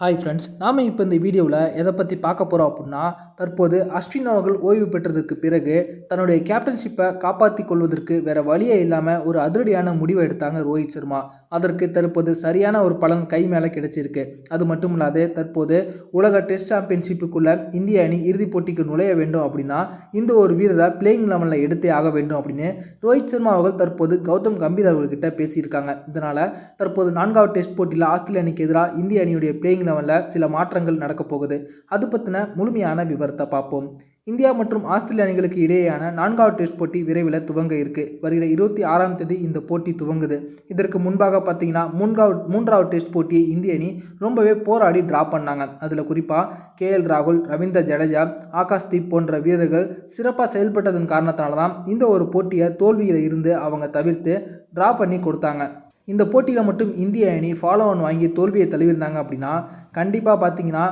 Hi friends நாம் இப்போ இந்த வீடியோவில் எதை பற்றி பார்க்க போகிறோம் அப்படின்னா தற்போது அஸ்வின் அவர்கள் ஓய்வு பெற்றதற்கு பிறகு தன்னுடைய கேப்டன்ஷிப்பை காப்பாற்றி கொள்வதற்கு வேறு வழியே இல்லாமல் ஒரு அதிரடியான முடிவை எடுத்தாங்க ரோஹித் சர்மா. அதற்கு தற்போது சரியான ஒரு பலன் கை மேலே கிடைச்சிருக்கு. அது மட்டும் இல்லாது தற்போது உலக டெஸ்ட் சாம்பியன்ஷிப்புக்குள்ளே இந்திய அணி இறுதிப் போட்டிக்கு நுழைய வேண்டும் அப்படின்னா இந்த ஒரு வீரரை பிளேயிங் லெவலில் எடுத்தே ஆக வேண்டும் அப்படின்னு ரோஹித் சர்மா அவர்கள் தற்போது கௌதம் கம்பீர் அவர்கள்கிட்ட பேசியிருக்காங்க. இதனால் தற்போது நான்காவது டெஸ்ட் போட்டியில் ஆஸ்திரேலிய அணிக்கு எதிராக இந்திய அணியுடைய பிளேயிங் லெவலில் சில மாற்றங்கள் நடக்கப் போகுது. அது பற்றின முழுமையான விவரத்தை பார்ப்போம். இந்தியா மற்றும் ஆஸ்திரேலிய அணிகளுக்கு இடையேயான நான்காவது டெஸ்ட் போட்டி விரைவில் துவங்க இருக்கு. வருகிற இருபத்தி ஆறாம் தேதி இந்த போட்டி துவங்குது. இதற்கு முன்பாக பார்த்தீங்கன்னா மூன்றாவது மூன்றாவது டெஸ்ட் போட்டியை இந்திய அணி ரொம்பவே போராடி ட்ரா பண்ணாங்க. அதில் குறிப்பாக கே எல் ராகுல் ரவீந்தர் ஜடேஜா ஆகாஷ் தீப் போன்ற வீரர்கள் சிறப்பாக செயல்பட்டதன் காரணத்தினால தான் இந்த ஒரு போட்டியை தோல்வியில் இருந்து அவங்க தவிர்த்து ட்ரா பண்ணி கொடுத்தாங்க. இந்த போட்டியில் மட்டும் இந்திய அணி ஃபாலோ ஆன் வாங்கி தோல்வியை தழுவிருந்தாங்க அப்படின்னா கண்டிப்பாக பார்த்தீங்கன்னா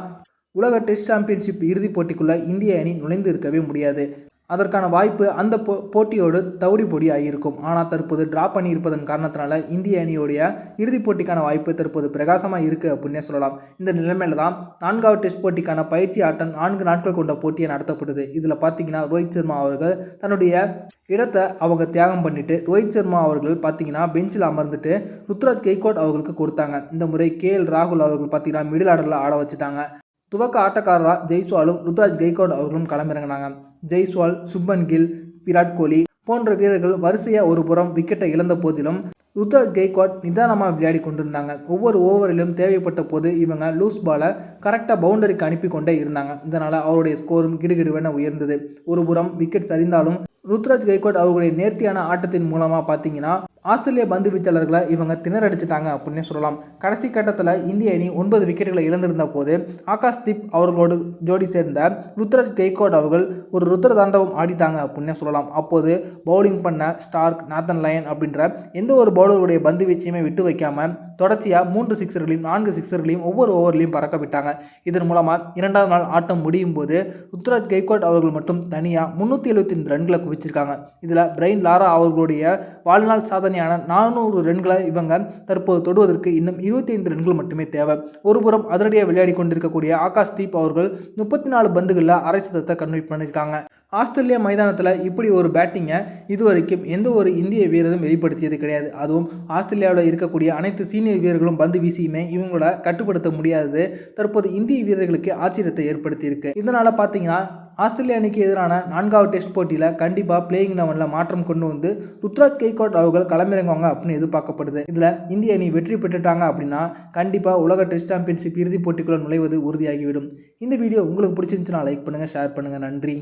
உலக டெஸ்ட் சாம்பியன்ஷிப் இறுதிப் போட்டிக்குள்ளே இந்திய அணி நுழைந்து இருக்கவே முடியாது. அதற்கான வாய்ப்பு அந்த போ போட்டியோடு தவுடி பொடி ஆகியிருக்கும். ஆனால் தற்போது ட்ரா பண்ணியிருப்பதன் காரணத்தினால இந்திய அணியோடைய இறுதிப் போட்டிக்கான வாய்ப்பு தற்போது பிரகாசமாக இருக்குது அப்படின்னே சொல்லலாம். இந்த நிலைமையில தான் நான்காவது டெஸ்ட் போட்டிக்கான பயிற்சி ஆட்டம் நான்கு நாட்கள் கொண்ட போட்டியை நடத்தப்படுது இதில் பார்த்தீங்கன்னா ரோஹித் சர்மா அவர்கள் தன்னுடைய இடத்தை அவங்க தியாகம் பண்ணிட்டு ரோஹித் சர்மா அவர்கள் பார்த்தீங்கன்னா பெஞ்சில் அமர்ந்துட்டு ருத்ராஜ் கெய்கோட் அவர்களுக்கு கொடுத்தாங்க. இந்த முறை கே எல் ராகுல் அவர்கள் பார்த்தீங்கன்னா மிடில் ஆர்டரில் ஆட வச்சுட்டாங்க. துவக்க ஆட்டக்காரராக ஜெய்ஸ்வாலும் ருத்ராஜ் கெய்கோட் அவர்களும் களமிறங்கினாங்க. ஜெய்ஸ்வால் சுப்மன் கில் விராட் கோலி போன்ற வீரர்கள் வரிசையாக ஒரு புறம் விக்கெட்டை இழந்த போதிலும் ருத்ராஜ் கெய்க்வாட் நிதானமாக விளையாடி கொண்டிருந்தாங்க. ஒவ்வொரு ஓவரிலும் தேவைப்பட்ட போது இவங்க லூஸ் பாலை கரெக்டாக பவுண்டரிக்கு அனுப்பி கொண்டே இருந்தாங்க. இதனால் அவருடைய ஸ்கோரும் கிடுகிடுவென உயர்ந்தது. ஒரு புறம் விக்கெட் சரிந்தாலும் ருத்ராஜ் கெய்க்வாட் அவர்களுடைய நேர்த்தியான ஆட்டத்தின் மூலமாக பார்த்தீங்கன்னா ஆஸ்திரேலிய பந்து வீச்சாளர்களை இவங்க திணறடிச்சிட்டாங்க அப்படின்னு சொல்லலாம். கடைசி கட்டத்தில் இந்திய அணி ஒன்பது விக்கெட்டுகளை இழந்திருந்த போது ஆகாஷ் தீப் அவர்களோடு ஜோடி சேர்ந்த ருத்ராஜ் கெய்கோட் அவர்கள் ஒரு ருத்ர தாண்டவம் ஆடிட்டாங்க அப்படின்னே சொல்லலாம். அப்போது பவுலிங் பண்ண ஸ்டார்க் நாத்தன் லயன் அப்படின்ற எந்த ஒரு பவுலருடைய பந்து வீச்சையுமே விட்டு வைக்காமல் தொடர்ச்சியாக மூன்று சிக்ஸர்களையும் நான்கு சிக்ஸர்களையும் ஒவ்வொரு ஓவர்லையும் பறக்க விட்டாங்க. இதன் மூலமாக இரண்டாவது நாள் ஆட்டம் முடியும் போது ருத்ராஜ் கெய்கோட் அவர்கள் மட்டும் தனியாக முந்நூற்றி எழுபத்தி ரெண்டு ரன்களை குவிச்சிருக்காங்க. இதில் பிரைன் லாரா அவர்களுடைய வாழ்நாள் சாதனை சாதனையான நானூறு ரன்களை இவங்க தற்போது தொடுவதற்கு இன்னும் இருபத்தி ஐந்து ரன்கள் மட்டுமே தேவை. ஒருபுறம் அதிரடியாக விளையாடி கொண்டிருக்கக்கூடிய ஆகாஷ் தீப் அவர்கள் முப்பத்தி நாலு பந்துகளில் அரை சதத்தை கன்வெர்ட் பண்ணியிருக்காங்க. ஆஸ்திரேலியா மைதானத்தில் இப்படி ஒரு பேட்டிங்கை இதுவரைக்கும் எந்த ஒரு இந்திய வீரரும் வெளிப்படுத்தியது கிடையாது. அதுவும் ஆஸ்திரேலியாவில் இருக்கக்கூடிய அனைத்து சீனியர் வீரர்களும் பந்து வீசியுமே இவங்கள கட்டுப்படுத்த முடியாதது தற்போது இந்திய வீரர்களுக்கு ஆச்சரியத்தை ஏற்படுத்தியிருக்கு. இதனால் பார்த்தீங்கன்னா ஆஸ்திரேலிய அணிக்கு எதிரான நான்காவது டெஸ்ட் போட்டியில் கண்டிப்பாக பிளேயிங் லெவனில் மாற்றம் கொண்டு வந்து ருத்ராஜ் கெய்கோட் அவர்கள் களமிறங்குவாங்க அப்படின்னு எதிர்பார்க்கப்படுது. இதில் இந்திய அணி வெற்றி பெற்றுட்டாங்க அப்படின்னா கண்டிப்பாக உலக டெஸ்ட் சாம்பியன்ஷிப் இறுதிப் போட்டிக்குள்ளே நுழைவது உறுதியாகிவிடும். இந்த வீடியோ உங்களுக்கு பிடிச்சிருந்துச்சுன்னா லைக் பண்ணுங்கள் ஷேர் பண்ணுங்கள் நன்றி.